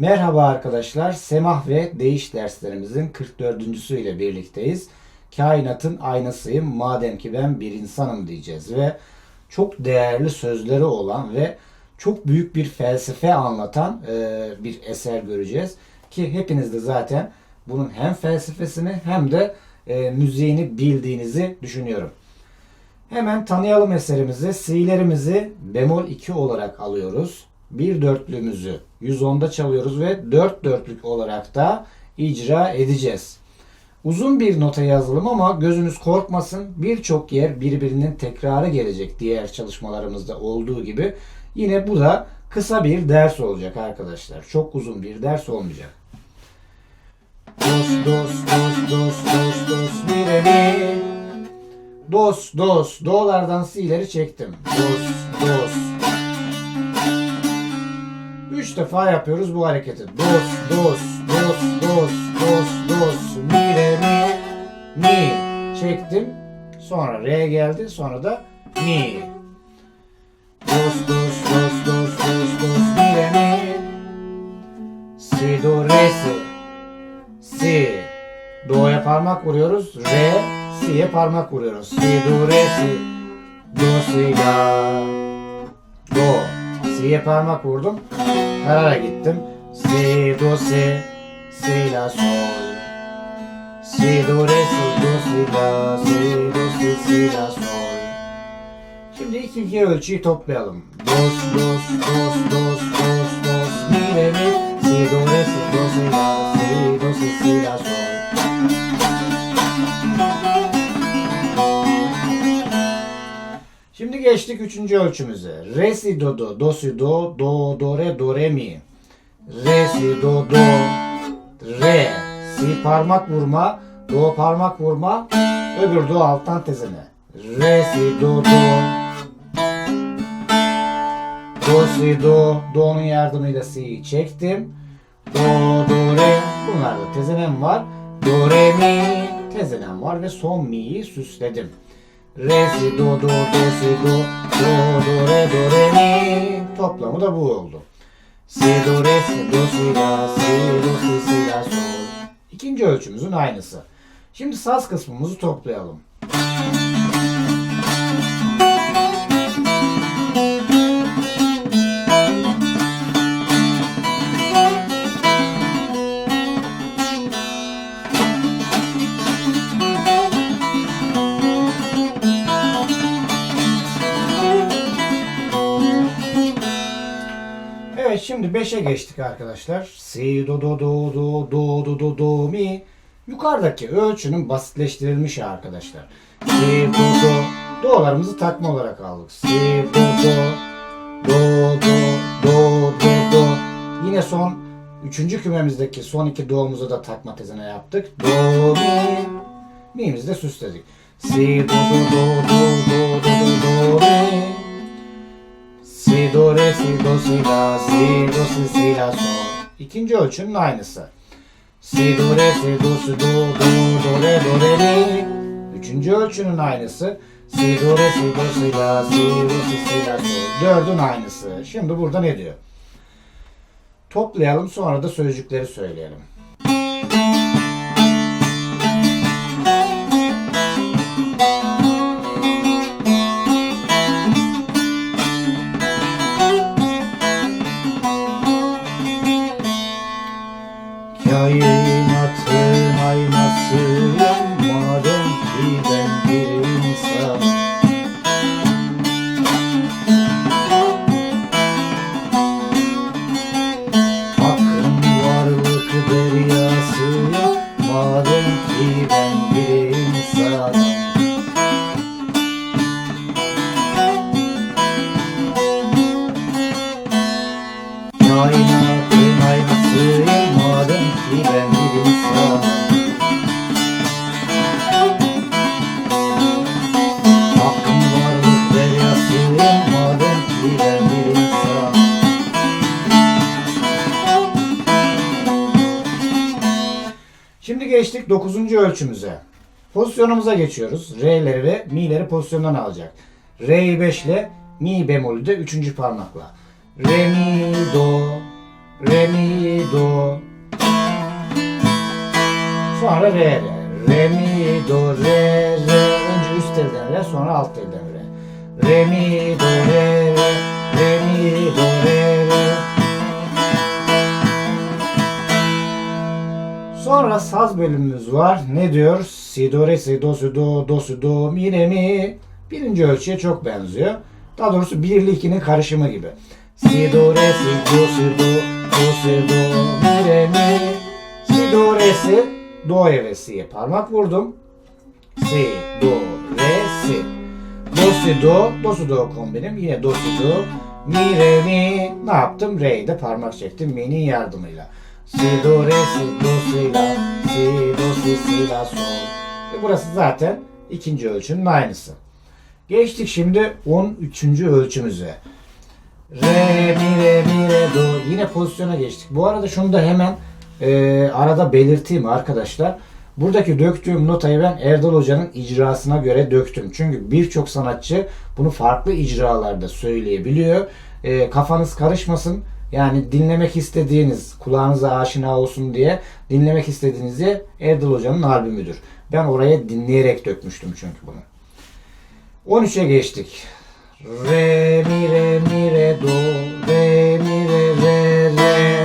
Merhaba arkadaşlar. Semah ve değiş derslerimizin 44. ile birlikteyiz. Kainatın aynasıyım madem ki ben bir insanım diyeceğiz ve çok değerli sözleri olan ve çok büyük bir felsefe anlatan e, bir eser göreceğiz. Ki hepiniz de zaten bunun hem felsefesini hem de e, müziğini bildiğinizi düşünüyorum. Hemen tanıyalım eserimizi. Si'lerimizi bemol 2 olarak alıyoruz. Bir dörtlüğümüzü 110'da çalıyoruz ve dört dörtlük olarak da icra edeceğiz. Uzun bir nota yazılım ama gözünüz korkmasın. Birçok yer birbirinin tekrarı gelecek diğer çalışmalarımızda olduğu gibi. Yine bu da kısa bir ders olacak arkadaşlar. Çok uzun bir ders olmayacak. Dos, dos, dos, dos, dos, dos, mi, re, mi. Dos, dos, do'lardan si'leri çektim. Dos, dos. Üç defa yapıyoruz bu hareketi. Dos, dos, dos, dos, dos, dos, mi, re, mi, mi. Çektim. Sonra re geldi. Sonra da mi. Dos, dos, dos, dos, dos, dos, mi, re, mi. Si, do, re, si. Si. Do'ya parmak vuruyoruz. Re, si'ye parmak vuruyoruz. Si, do, re, si. Do, si, la. Do. Si'ye parmak vurdum. Karara gittim. Si, do, si. Si, la, sol. Si, do, re, si, do, si, la. Si, do, si, si, la, sol. Şimdi ikinci ölçüyü toplayalım. Dos, dos, dos, dos, dos, dos, mi, re, mi. Si, do, re, si, do, si, la. Si, do, si, si, la, sol. Şimdi geçtik üçüncü ölçümüze. Re, si, do, do, do, si, do, do, do, re, do, re, mi. Re, si, do, do, re. Si parmak vurma, do parmak vurma, öbür do alttan tezene. Re, si, do, do. Do, si, do. Do'nun yardımıyla si'yi çektim. Do, do, re. Bunlarda tezenem var. Do, re, mi. Tezenem var ve son mi'yi süsledim. Re, si, do, do, do, si, do. Do, do, re, do, re, mi. Toplamı da bu oldu. Si, do, re, si, do, si, la, si, do, si, si, la, sol. İkinci ölçümüzün aynısı. Şimdi saz kısmımızı toplayalım. Şimdi 5'e geçtik arkadaşlar. Si do do do do do do do do mi. Yukarıdaki ölçünün basitleştirilmiş arkadaşlar. Si do do do'larımızı takma olarak aldık. Si do do do do do do do. Yine son üçüncü kümemizdeki son iki do'muzu da takma tezene yaptık. Do mi mi'mizi de süsledik. Si do do do do do do do do mi. Do, re, si, do, si, la, si, do, si, si, la, sol. İkinci ölçünün aynısı. Si, do, re, si, do, si, do, do, do, re, do, re, mi. Üçüncü ölçünün aynısı. Si, do, re, si, do, si, la, si, do, si, si, la, sol. Dördün aynısı. Şimdi burada ne diyor? Toplayalım sonra da sözcükleri söyleyelim. Geçtik 9. ölçümüze. Pozisyonumuza geçiyoruz. Re'leri ve mi'leri pozisyondan alacak. Re'yi 5 ile mi bemolü de 3. parmakla. Re mi do Re mi do. Sonra re re. Re mi do re re. Önce üst elden re sonra alt elden re. Re mi do re re. Re mi do re re. Sonra saz bölümümüz var. Ne diyor? Si, do, re, si, do, si, do, do, si, do, mi, re, mi. Birinci ölçüye çok benziyor. Daha doğrusu 1 ile 2'nin karışımı gibi. Si, do, re, si, do, si, do, do, si, do, mi, re, mi. Si, do, re, si. Do'ya ve si'ye parmak vurdum. Si, do, re, si. Do, si, do, do, si, do kombinim. Yine do, si, do. Mi, re, mi. Ne yaptım? Re'yi parmak çektim. Mi'nin yardımıyla. Si, do, re, si, do, si, la. Si, do, si, si, la, sol. Ve burası zaten ikinci ölçünün aynısı. Geçtik şimdi 13. ölçümüze. Re, mi, re, mi, re, do. Yine pozisyona geçtik. Bu arada şunu da hemen e, arada belirteyim arkadaşlar. Buradaki döktüğüm notayı ben Erdal Hoca'nın icrasına göre döktüm. Çünkü birçok sanatçı bunu farklı icralarda söyleyebiliyor. E, kafanız karışmasın. Yani dinlemek istediğiniz, kulağınıza aşina olsun diye dinlemek istediğiniz diye Erdal Hoca'nın albümüdür. Ben oraya dinleyerek dökmüştüm çünkü bunu. 13'e geçtik. Re mi re mi re do re mi re re re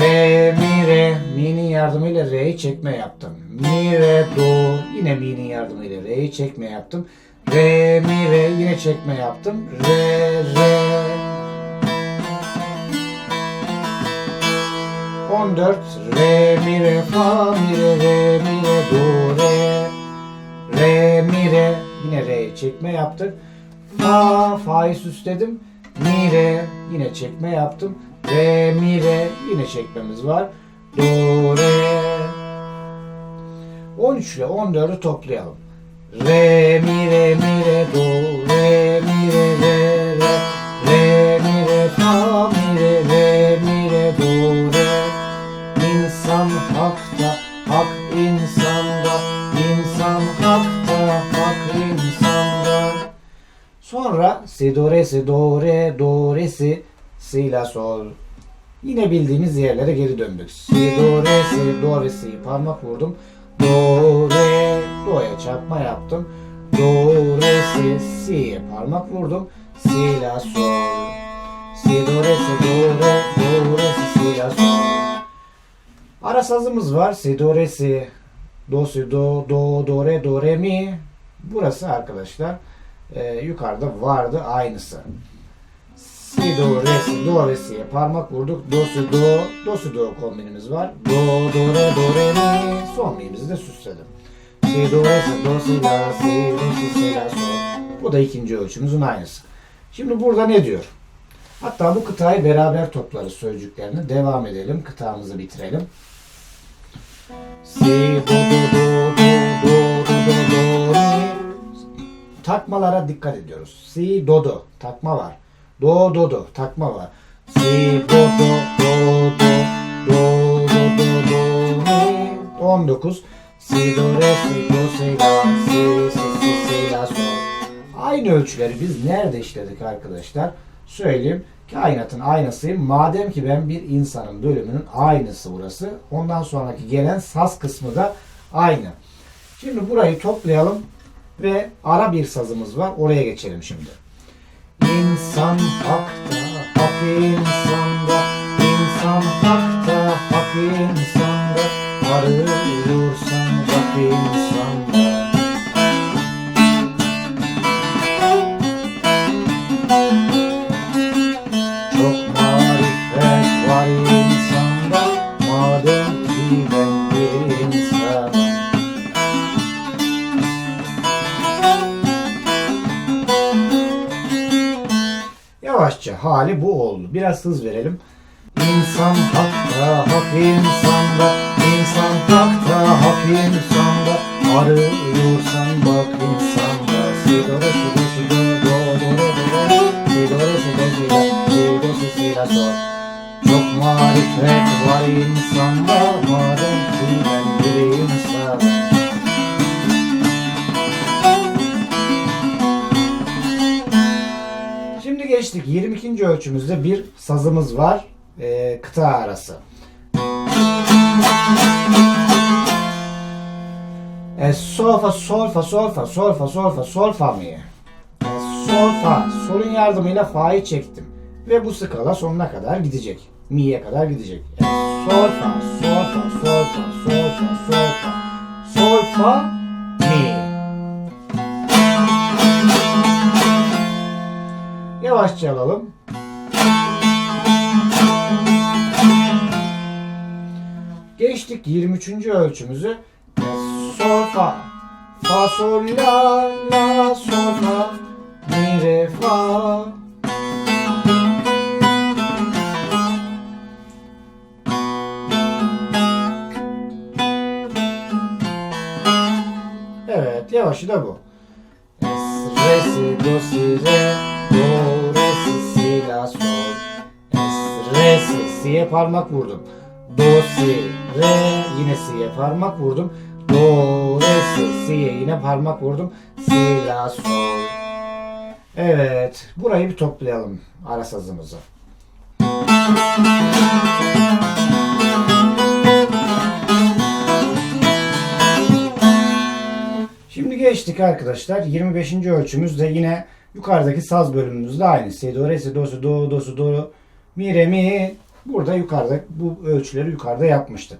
Re mi re mi'nin yardımıyla re'yi çekme yaptım. Mi re do yine mi'nin yardımıyla re'yi çekme yaptım. Re mi re yine çekme yaptım. Re re 14 re mi re fa mi re re mi re do re re mi re yine re çekme yaptık. Fa fa'yı süsledim. Mi re yine çekme yaptım. Re mi re yine çekmemiz var. Do re 13 ile 14'ü toplayalım. Re mi re mi re do re mi re si do re si do re do re si si la sol Yine bildiğimiz yerlere geri döndük. Si, do, re, si, do ve si parmak vurdum. Do, re, do'ya çarpma yaptım. Do, re, si, si'ye parmak vurdum. Si, la, sol. Si, do, re, si, do, re, do, re, si, si, la, sol. Ara sazımız var. Si, do, re, si, do, si, do, do, do, re, do, re, mi. Burası arkadaşlar e, yukarıda vardı aynısı. Si, do, re, si, do ve si'ye parmak vurduk. Do, si, do, do, si, do kombinimiz var. Do, do, re, do, re, mi. Son mi'mizi de süsledim. Si, do, re, si, do, si, la, si, re, si, si, la, sol. Bu da ikinci ölçümüzün aynısı. Şimdi burada ne diyor? Hatta bu kıtayı beraber toplarız sözcüklerini. Devam edelim. Kıtamızı bitirelim. Si, do, do, do, Takmalara dikkat ediyoruz. Si, do, do. Takma var. Do, do, do. Takma var. Si, do, do, do, do, do, do, do, do, mi. 19. Si, do, re, si, do, si, la, si, si, si, si, la, sol. Aynı ölçüleri biz nerede işledik arkadaşlar? Söyleyeyim. Kainatın aynasıyım. Madem ki ben bir insanın bölümünün aynısı burası. Ondan sonraki gelen saz kısmı da aynı. Şimdi burayı toplayalım ve ara bir sazımız var. Oraya geçelim şimdi. İnsan hakta, hak insanda. İnsan hakta, hali bu oldu. Biraz hız verelim. İnsan hakta, hak insanda. İnsan hakta, hak insanda. Arıyorsan bak insanda. Si do re si do do do do re do re. Si do re si do. Çok marifet var insanda. Madem ki ben bir insanım. Geçtik. 22. ölçümüzde bir sazımız var. e, kıta arası. E, sol fa sol fa sol fa sol mi? E, sol solun yardımıyla fa'yı çektim ve bu skala sonuna kadar gidecek. Mi'ye kadar gidecek. E, sol fa sol fa sol fa Yavaşça alalım. Geçtik 23. ölçümüzü. Sol fa. Fa sol la la sol fa. Mi re fa. Evet, yavaşı da bu. Re si do si re la sol. Es re si si'ye parmak vurdum. Do si re yine si'ye parmak vurdum. Do re si si'ye yine parmak vurdum. Si la sol. Evet, burayı bir toplayalım ara sazımızı. Şimdi geçtik arkadaşlar. 25. ölçümüz de yine yukarıdaki saz bölümümüzde aynı. Si, do, re, si, do, si, do, do, si, do, mi, re, mi. Burada yukarıda bu ölçüleri yukarıda yapmıştık.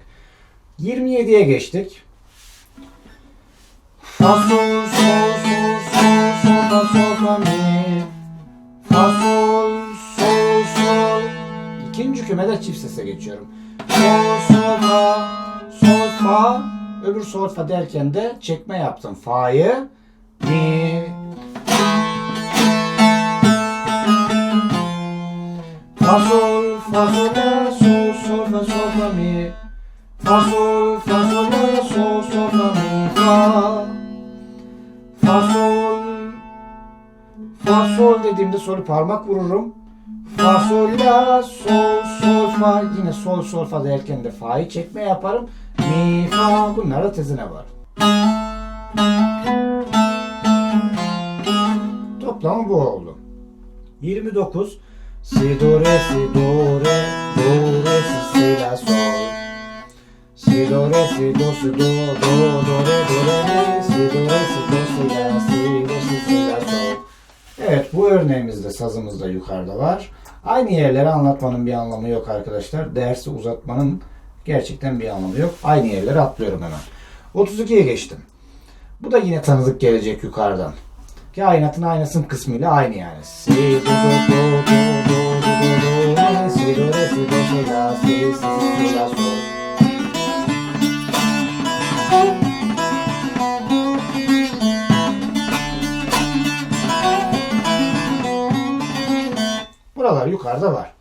27'ye geçtik. Fa, sol, sol, sol, sol, sol, fa, sol, fa, mi. Fa, sol, sol, sol. İkinci kümede çift sese geçiyorum. Sol, sol, fa, sol, fa. Öbür sol fa derken de çekme yaptım. Fa'yı mi. Fa sol fa sol la sol sol fa sol fa mi. Fa sol fa sol la sol sol fa mi fa. Fa sol Fa sol dediğimde solu parmak vururum. Fa sol la sol sol fa yine sol sol fa derken de fa'yı çekme yaparım. Mi fa bunlarda tezine var. Toplamı bu oldu. 29 Si do re si do re do re si si la sol Si do re si do si do do do re do re si do re si do si la si do si si la sol Evet bu örneğimizde sazımız da yukarıda var. Aynı yerleri anlatmanın bir anlamı yok arkadaşlar. Dersi uzatmanın gerçekten bir anlamı yok. Aynı yerleri atlıyorum hemen. 32'ye geçtim. Bu da yine tanıdık gelecek yukarıdan. Kainatın aynasın kısmıyla aynı yani. Si, do, do, do, do si si la sol. Buralar yukarıda var.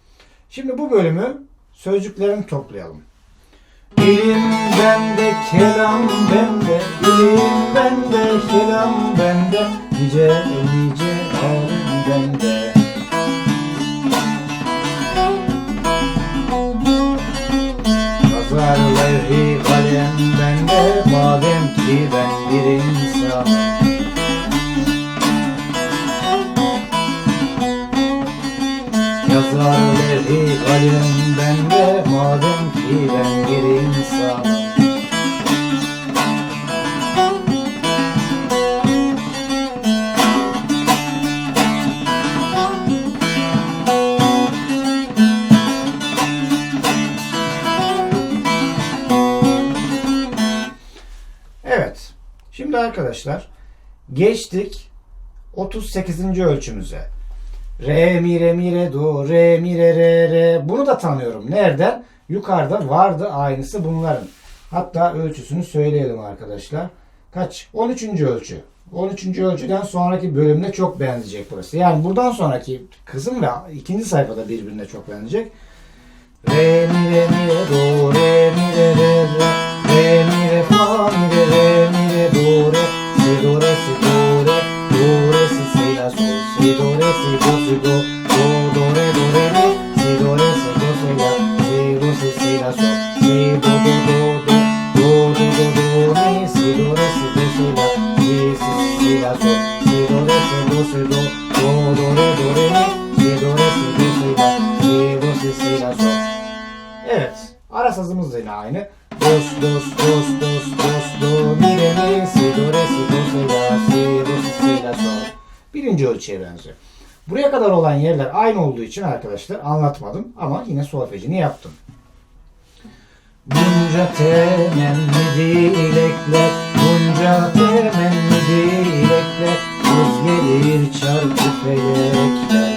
Şimdi bu bölümü sözcüklerini toplayalım. İlim bende, kelam bende, ilim bende, kelam bende, nice nice Yazarları kalem bende, madem ki ben bir insanım. Evet. Şimdi arkadaşlar geçtik 38. ölçümüze. Re mi re mi re do re mi re re re. Bunu da tanıyorum. Nereden? Yukarıda vardı aynısı bunların. Hatta ölçüsünü söyleyelim arkadaşlar. Kaç? 13. ölçü. 13. ölçüden sonraki bölümde çok benzeyecek burası. Yani buradan sonraki kısım ve ikinci sayfada birbirine çok benzeyecek. Re mi re mi re do Birinci ölçüye benziyor. Buraya kadar olan yerler aynı olduğu için arkadaşlar anlatmadım ama yine solfejini yaptım. Bunca temenni dilekler, bunca temenni dilekler, Kız gelir çarpı felekler.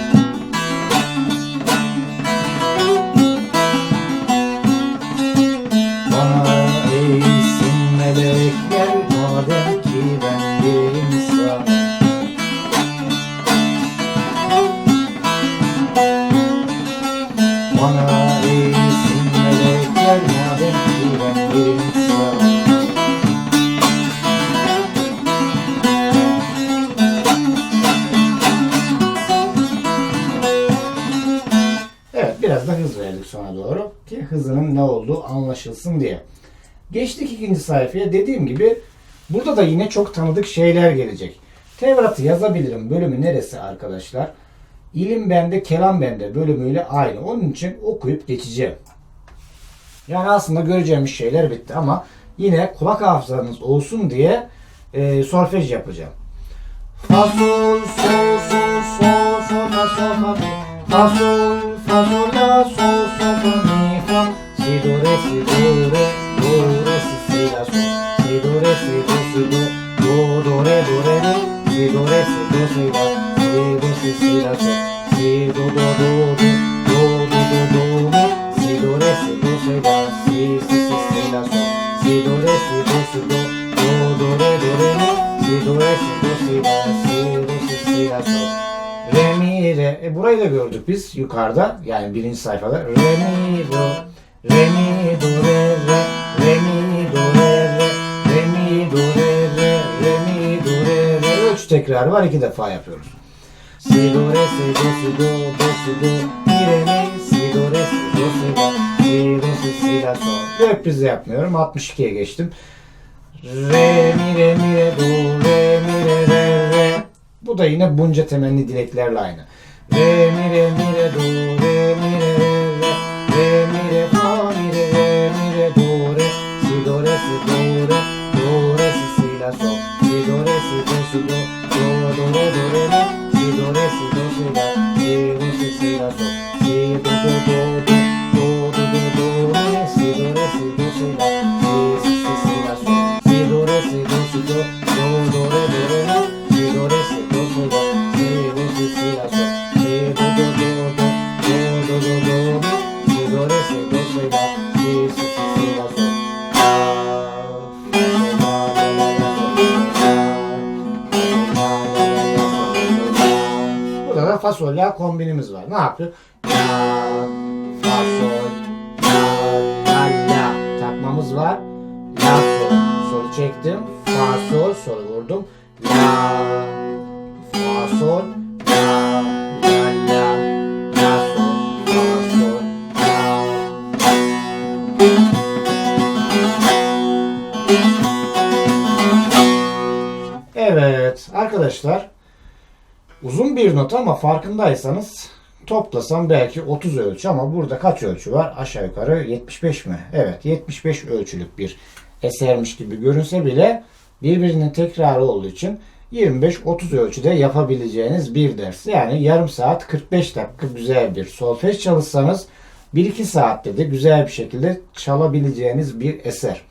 Evet biraz da hız verdik sona doğru ki hızının ne olduğu anlaşılsın diye. Geçtik ikinci sayfaya dediğim gibi burada da yine çok tanıdık şeyler gelecek. Tevrat'ı yazabilirim bölümü neresi arkadaşlar? İlim bende, kelam bende. Bölümüyle aynı. Onun için okuyup geçeceğim. Yani aslında göreceğimiz şeyler bitti ama yine kulak hafızanız olsun diye e, solfej yapacağım. Fa sol sol sol sol sol fa sol fa mi fa sol fa sol la sol sol fa mi fa si do re si do re do re si si la sol si do re si do si do do do re do re si do re si do si la si do si si la sol si do do do do do do do do mi si do re si do si la si si si si la sol si do re si do si do do do re do re mi si do re si do si la si do si si la sol Re mi re. E, burayı da gördük biz yukarıda. Yani birinci sayfada. Re mi do. Re mi do re re. Re mi do re re. Re mi do re re. Re mi do re re. Üç tekrar var. iki defa yapıyoruz. Si do re si do si do do si do mi re mi si do re si si la si si si sol. Reprise yapmıyorum. 62'ye geçtim. Re mi re mi re do re mi re re re. Bu da yine bunca temenni dileklerle aynı. Re mi re mi re do re mi re re re. Mi re fa mi re re mi re do re. Si do re si do re. Do re si si la sol. Kombinimiz var. Ne yapıyor? La, fa sol, la, la, la. Takmamız var. La sol. Çektim. Fa sol, sol vurdum. La, fa sol, la, la, la. La sol, fa sol, la. Evet arkadaşlar uzun bir not ama farkındaysanız toplasam belki 30 ölçü ama burada kaç ölçü var? Aşağı yukarı 75 mi? Evet 75 ölçülük bir esermiş gibi görünse bile birbirinin tekrarı olduğu için 25-30 ölçüde yapabileceğiniz bir ders. Yani yarım saat 45 dakika güzel bir solfej çalışsanız 1-2 saatte de güzel bir şekilde çalabileceğiniz bir eser.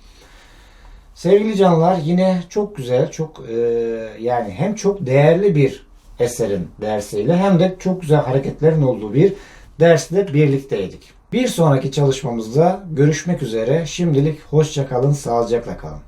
Sevgili canlar yine çok güzel, çok e, yani hem çok değerli bir eserin dersiyle hem de çok güzel hareketlerin olduğu bir dersle birlikteydik. Bir sonraki çalışmamızda görüşmek üzere. Şimdilik hoşça kalın, sağlıcakla kalın.